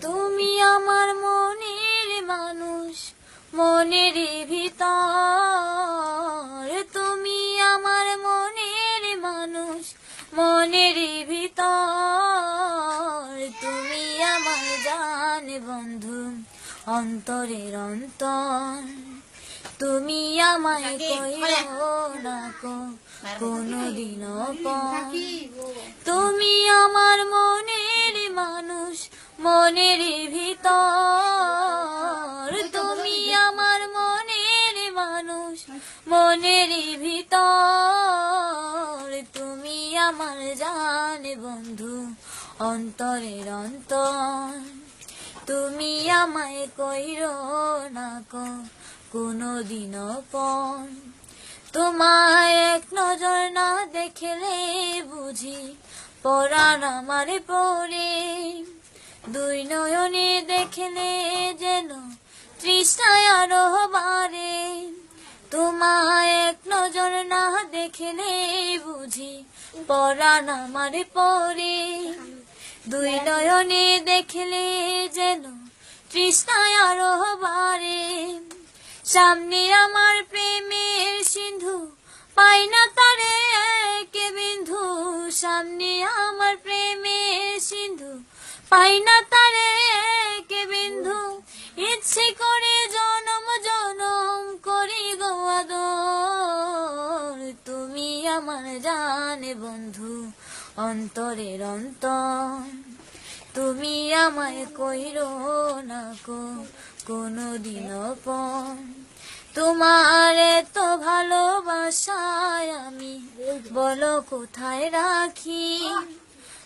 তুমি আমার মনের মানুষ মনের ভিতর। তুমি আমার মনের মানুষ মনের ভিতর। তুমি আমার জান বন্ধু অন্তরের অন্তর। তুমি আমায় কইও না কো কোনদিন তুমি আমার মনের মানুষ মনের ভিতর। তুমি আমার মনের মানুষ, মনের ভিতর। তুমি আমার জান বন্ধু, অন্তরের অন্তর। তুমি আমায় কইরো না কোনো দিন পর। তোমায় এক নজর না দেখলে বুঝি, পরাণ আমার পরে। দুই নয়নে দেখলে যেন তৃষ্ণায় আরও বারে তোমায় এক নজর না দেখলে বুঝি পরাণ আমার পরে। দুই নয়নে দেখলে যেন তৃষ্ণায় আরও বারে সামনে আমার প্রেমের সিন্ধু, পাই না তারে একে বিন্ধু সামনে পাই না তারে একে বিন্ধু। ইচ্ছে করে জনম জনম করি গোয়াদর তুমি আমার জানে বন্ধু, অন্তরের অন্তর। তুমি আমায় কইরো না কো কোনো দিন তোমার এত ভালোবাসায় আমি বলো কোথায় রাখি?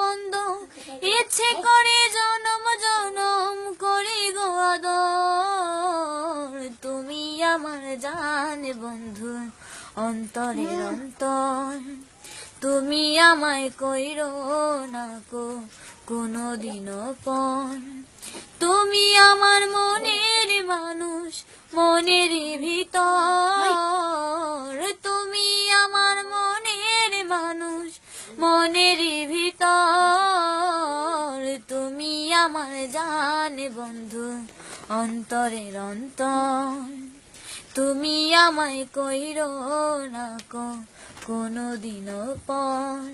বন্ধ, ইচ্ছে করে জনম জনম করি গোয়াদর তুমি আমার জান বন্ধু, অন্তরের অন্তর। তুমি আমায় কইরো না কো কোনো দিন পর। তুমি আমার মনের মানুষ, মনের ভিতর। তুমি আমার মনের মানুষ, মনের ভিতর আমার জানে বন্ধু অন্তরের অন্তর। তুমি আমায় কইর না কো কোনো দিন পর।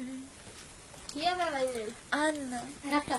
কি হবে আর না।